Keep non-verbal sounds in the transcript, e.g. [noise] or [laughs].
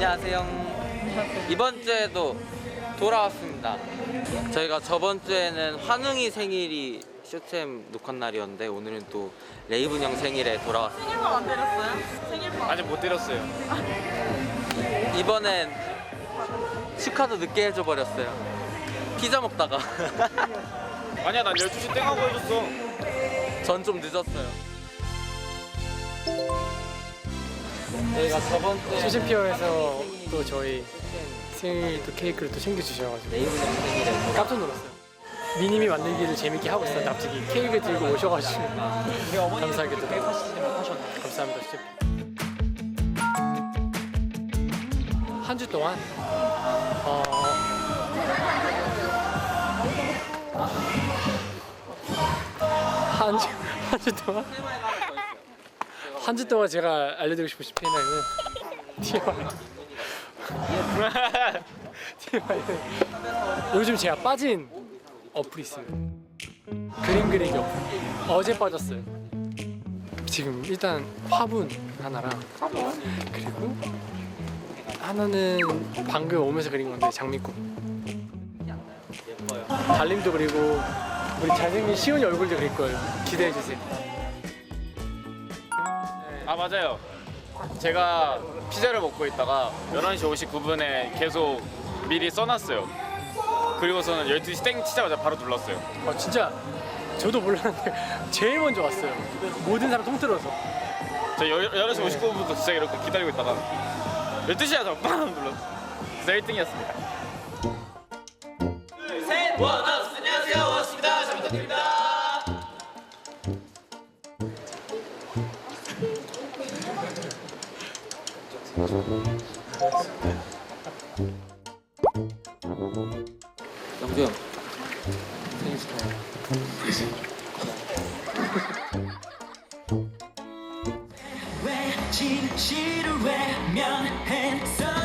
안녕하세요. 이번 주에도 돌아왔습니다. 저희가 저번 주에는 환웅이 생일이 쇼챔 녹화 날이었는데 오늘은 또 레이븐 형 생일에 돌아왔습니다. 생일밥 안 때렸어요? 생일밥. 아직 못 때렸어요. 이번엔 축하도 늦게 해줘 버렸어요. 피자 먹다가 아니야, 난 12시 땡 하고 해줬어. 전 좀 늦었어요. 저희가 저번 주에 쇼챔피어에서 또 저희 생일 또 케이크를 또 챙겨주셔가지고 생일에 돌아왔어요. 깜짝 놀랐어요. 미님이 만들기를 재밌게 하고 있었는데 갑자기 케이크 들고 오셔가지고 감사하게도 감사합니다. 쇼챔. 한주 동안 어, 한주 한주 동안 한 주 동안 제가 알려드리고 싶은 스페인어는 TMI TMI는 요즘 제가 빠진 어플이 있어요. 그림 그리기 어플. 어제 빠졌어요. 지금 일단 화분 하나랑 그리고 하나는 방금 오면서 그린 건데 장미꽃. 달림도 그리고 우리 잘생긴 시온이 얼굴도 그릴 거예요. 기대해 주세요 아, 맞아요. 제가 피자를 먹고 있다가 11시 59분에 계속 미리 써놨어요. 그리고서는 12시 땡 치자마자 바로 눌렀어요. 어, 진짜 저도 몰랐는데 [laughs] 제일 먼저 왔어요 모든 사람 통틀어서 저 11시 59분부터 진짜 이렇게 기다리고 있다가 12시에 와서 빵 눌렀어. 그래서 1등이었습니다. 영수 형 생일 축하해요. 왜 진실을 외면했어